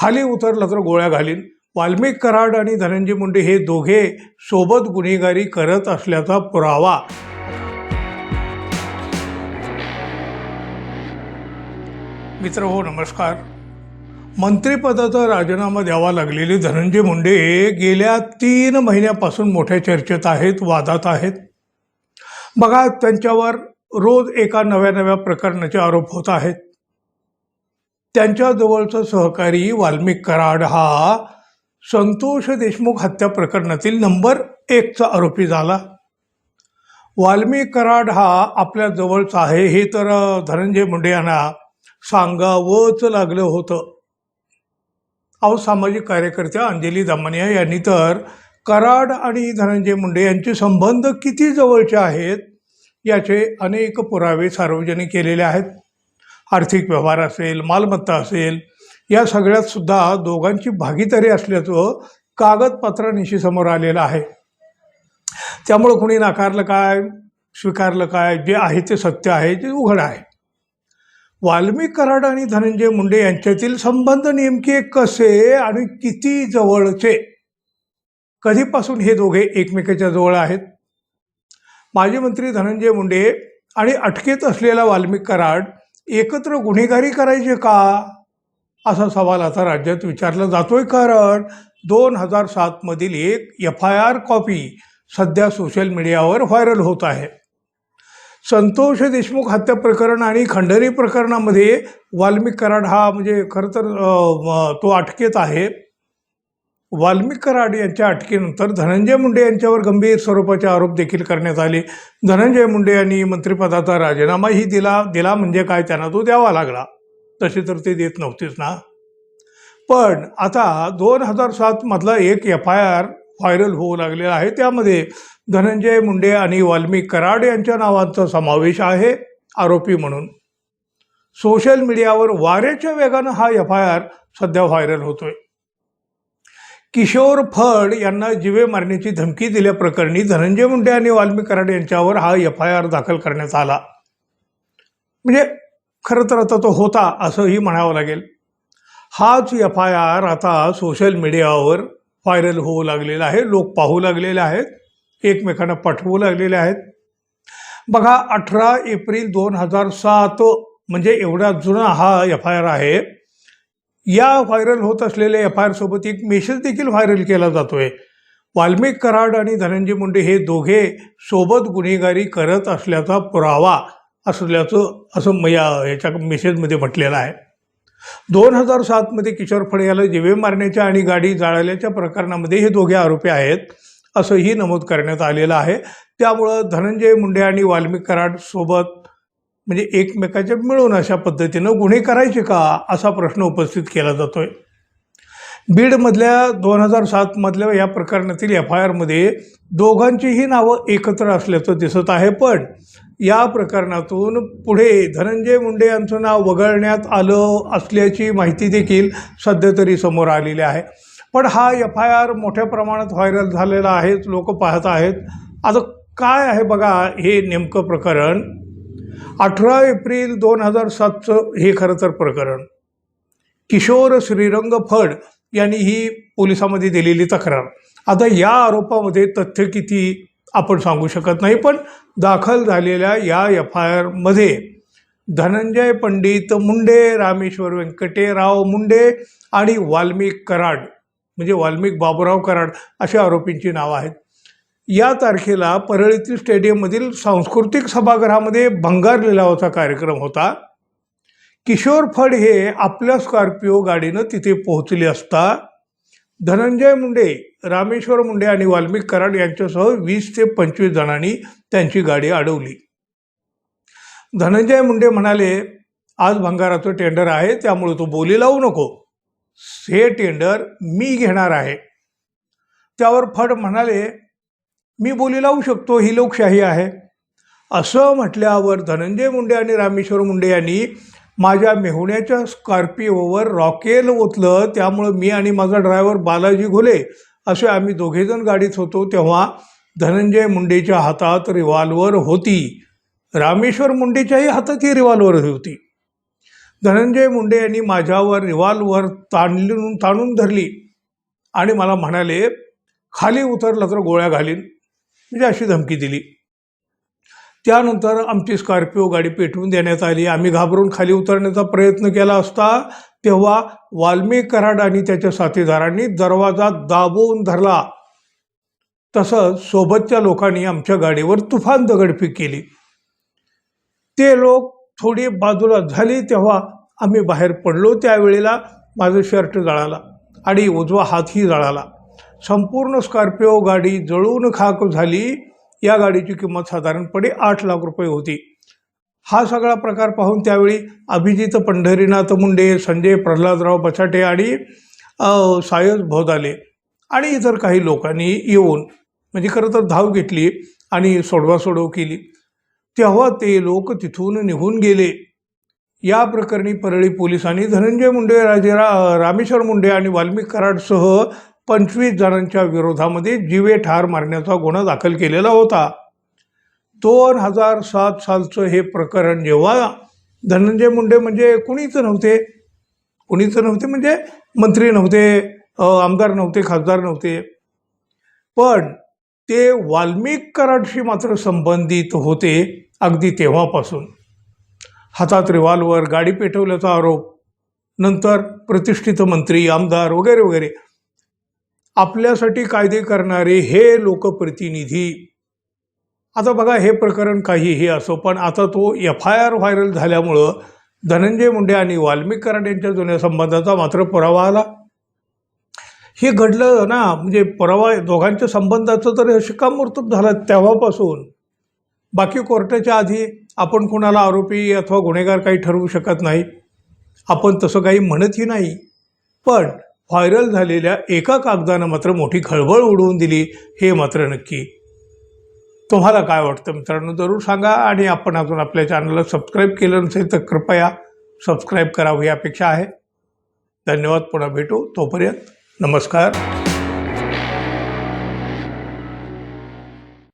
खाली उतरलं तर गोळ्या घालीन. वाल्मिक कराड आणि धनंजय मुंडे हे दोघे सोबत गुन्हेगारी करत असल्याचा पुरावा. मित्र हो नमस्कार. मंत्रिपदाचा राजीनामा द्यावा लागलेले धनंजय मुंडे गेल्या तीन महिन्यापासून मोठ्या चर्चेत आहेत वादात आहेत. बघा त्यांच्यावर रोज एका नव्या नव्या प्रकरणाचे आरोप होत आहेत. त्यांच्याजवळचं सहकारी वाल्मिक कराड हा संतोष देशमुख हत्या प्रकरणातील नंबर एकचा आरोपी झाला. वाल्मिक कराड हा आपल्या जवळचा आहे हे तर धनंजय मुंडे यांना सांगावंच लागलं होतं. अहो सामाजिक कार्यकर्त्या अंजली दामानिया यांनी तर कराड आणि धनंजय मुंडे यांचे संबंध किती जवळचे आहेत याचे अनेक पुरावे सार्वजनिक केलेले आहेत. आर्थिक व्यवहार असेल मालमत्ता असेल या सगळ्यात सुद्धा दोघांची भागीदारी असल्याचं कागदपत्रांशी समोर आलेलं आहे. त्यामुळं कुणी नाकारलं काय स्वीकारलं काय जे आहे ते सत्य आहे ते उघड आहे. वाल्मिक कराड आणि धनंजय मुंडे यांच्यातील संबंध नेमके कसे आणि किती जवळचे? कधीपासून हे दोघे एकमेकाच्या जवळ आहेत? माजी मंत्री धनंजय मुंडे आणि अटकेत असलेला वाल्मिक कराड एकत्र गुन्हेगारी करायचे का? असा सवाल आता राज्यात विचारला जातोय कारण दोन हजार सातमधील एक एफ आय आर कॉपी सध्या सोशल मीडियावर व्हायरल होत आहे. संतोष देशमुख हत्या प्रकरण आणि खंडणी प्रकरणामध्ये वाल्मिक कराड हा म्हणजे खरं तर तो अटकेत आहे. वाल्मिक कराड यांच्या अटकेनंतर धनंजय मुंडे यांच्यावर गंभीर स्वरूपाचे आरोप देखील करण्यात आले. धनंजय मुंडे यांनी मंत्रिपदाचा राजीनामाही दिला. दिला म्हणजे काय त्यांना तो द्यावा लागला. तसे तर ते देत नव्हतेच ना. पण आता दोन हजार सातमधला एक एफ आय आर व्हायरल होऊ लागलेला आहे. त्यामध्ये धनंजय मुंडे आणि वाल्मिक कराड यांच्या नावांचा समावेश आहे आरोपी म्हणून. सोशल मीडियावर वाऱ्याच्या वेगानं हा एफ आय आर सध्या व्हायरल होतोय. किशोर फड यांना जिवे मारण्याची धमकी दिल्याप्रकरणी धनंजय मुंडे आणि वाल्मी कराड यांच्यावर हा एफ आय आर दाखल करण्यात आला. म्हणजे खरं तर आता तो होता असंही म्हणावं लागेल. हाच एफ आय आर आता सोशल मीडियावर व्हायरल होऊ लागलेला आहे लोक पाहू लागलेले आहेत एकमेकांना पाठवू लागलेले आहेत. बघा अठरा एप्रिल दोन हजार सात म्हणजे एवढा जुना हा एफ आय आर आहे या व्हायरल होत असलेल्या एफ आय आरसोबत एक मेसेज देखील व्हायरल केला जातो आहे वाल्मिक कराड आणि धनंजय मुंडे हे दोघे सोबत गुन्हेगारी करत असल्याचा पुरावा असल्याचं असं म या याच्या मेसेजमध्ये म्हटलेलं आहे. दोन हजार सातमध्ये किशोर फळे याला जिवे मारण्याच्या आणि गाडी जाळल्याच्या प्रकरणामध्ये हे दोघे आरोपी आहेत असंही नमूद करण्यात आलेलं आहे. त्यामुळं धनंजय मुंडे आणि वाल्मिक कराड सोबत म्हणजे एकमेकाच्या मिळून अशा पद्धतीनं गुन्हे करायचे का असा प्रश्न उपस्थित केला जातो आहे बीडमधल्या दोन हजार सातमधल्या या प्रकरणातील एफ आय आरमध्ये दोघांचीही नावं एकत्र असल्याचं दिसत आहे पण या प्रकरणातून पुढे धनंजय मुंडे यांचं नाव वगळण्यात आलं असल्याची माहिती देखील सध्या तरी समोर आलेली आहे. पण हा एफ आय आर मोठ्या प्रमाणात व्हायरल झालेला आहे लोक पाहत आहेत. आता काय आहे बघा हे नेमकं प्रकरण. अठरा एप्रिल दोन हजार सातचं हे खरं तर प्रकरण. किशोर श्रीरंग फड यांनी ही पोलिसामध्ये दिलेली तक्रार. आता या आरोपामध्ये तथ्य किती आपण सांगू शकत नाही पण दाखल झालेल्या या एफ आय आरमध्ये धनंजय पंडित मुंडे रामेश्वर व्यंकटेराव मुंडे आणि वाल्मिक कराड म्हणजे वाल्मिक बाबुराव कराड अशा आरोपींची नावं आहेत. या तारखेला परळीतील स्टेडियममधील सांस्कृतिक सभागृहामध्ये भंगार लिलावाचा कार्यक्रम होता. किशोर फड हे आपल्या स्कॉर्पिओ गाडीनं तिथे पोहोचले असता. धनंजय मुंडे रामेश्वर मुंडे आणि वाल्मिक कराड यांच्यासह वीस ते पंचवीस जणांनी त्यांची गाडी अडवली. धनंजय मुंडे म्हणाले आज भंगाराचं टेंडर आहे त्यामुळे तो बोली लावू नको. हे टेंडर मी घेणार आहे. त्यावर फड म्हणाले मी बोली लावू शकतो ही लोकशाही आहे. असं म्हटल्यावर धनंजय मुंडे आणि रामेश्वर मुंडे यांनी माझ्या मेहुण्याच्या स्कॉर्पिओवर रॉकेल ओतलं त्यामुळं मी आणि माझा ड्रायव्हर बालाजी घोले असे आम्ही दोघेजण गाडीत होतो तेव्हा धनंजय मुंडेच्या हातात रिव्हॉल्वर होती. रामेश्वर मुंडेच्याही हातात ही रिव्हॉल्वर होती. धनंजय मुंडे यांनी माझ्यावर रिव्हॉल्वर ताणून ताणून धरली आणि मला म्हणाले खाली उतरलं तर गोळ्या घालीन. म्हणजे अशी धमकी दिली. त्यानंतर आमची स्कॉर्पिओ गाडी पेटवून देण्यात आली. आम्ही घाबरून खाली उतरण्याचा प्रयत्न केला असता तेव्हा वाल्मी कराड आणि त्याच्या साथीदारांनी दरवाजा दाबवून धरला. तसंच सोबतच्या लोकांनी आमच्या गाडीवर तुफान दगडफेक केली. ते लोक थोडी बाजूला झाली तेव्हा आम्ही बाहेर पडलो. त्यावेळेला माझं शर्ट जळाला आणि उजवा हातही जळाला. संपूर्ण स्कॉर्पिओ गाडी जळून खाक झाली. या गाडीची किंमत साधारणपणे आठ लाख रुपये होती. हा सगळा प्रकार पाहून त्यावेळी अभिजित पंढरीनाथ मुंडे संजय प्रल्हादराव बचाटे आणि सायस भोदाले आणि इतर काही लोकांनी येऊन म्हणजे खरं तर धाव घेतली आणि सोडवासोडव केली. तेव्हा ते लोक तिथून निघून गेले. या प्रकरणी परळी पोलिसांनी धनंजय मुंडे राजे रा रामेश्वर मुंडे आणि वाल्मिक कराडसह पंचवीस जणांच्या विरोधामध्ये जीवे ठार मारण्याचा गुन्हा दाखल केलेला होता. दोन हजार सात सालचं हे प्रकरण जेव्हा धनंजय मुंडे म्हणजे कुणीच नव्हते. कुणीच नव्हते म्हणजे मंत्री नव्हते आमदार नव्हते खासदार नव्हते. पण ते वाल्मिक कराडशी मात्र संबंधित होते अगदी तेव्हापासून. हातात रिव्हॉल्वर गाडी पेटवल्याचा आरोप नंतर प्रतिष्ठित मंत्री आमदार वगैरे वगैरे. आपल्यासाठी कायदे करणारे हे लोकप्रतिनिधी. आता बघा हे प्रकरण काहीही असो पण आता तो एफ आय आर व्हायरल झाल्यामुळं धनंजय मुंडे आणि वाल्मिक कराड यांच्या जुन्या संबंधाचा मात्र पुरावा आला. हे घडलं ना म्हणजे पुरावा दोघांच्या संबंधाचं तर शिक्कामोर्तब झालं तेव्हापासून. बाकी कोर्टाच्या आधी आपण कोणाला आरोपी अथवा गुन्हेगार काही ठरवू शकत नाही. आपण तसं काही म्हणतही नाही. पण व्हायरल झालेल्या एका कागदानं मात्र मोठी खळबळ उडवून दिली हे मात्र नक्की. तुम्हाला काय वाटतं मित्रांनो? जरूर सांगा आणि आपण अजून आपल्या चॅनलला सबस्क्राईब केलं नसेल तर कृपया सबस्क्राईब करावं ही अपेक्षा आहे. धन्यवाद पुन्हा भेटू. तोपर्यंत नमस्कार.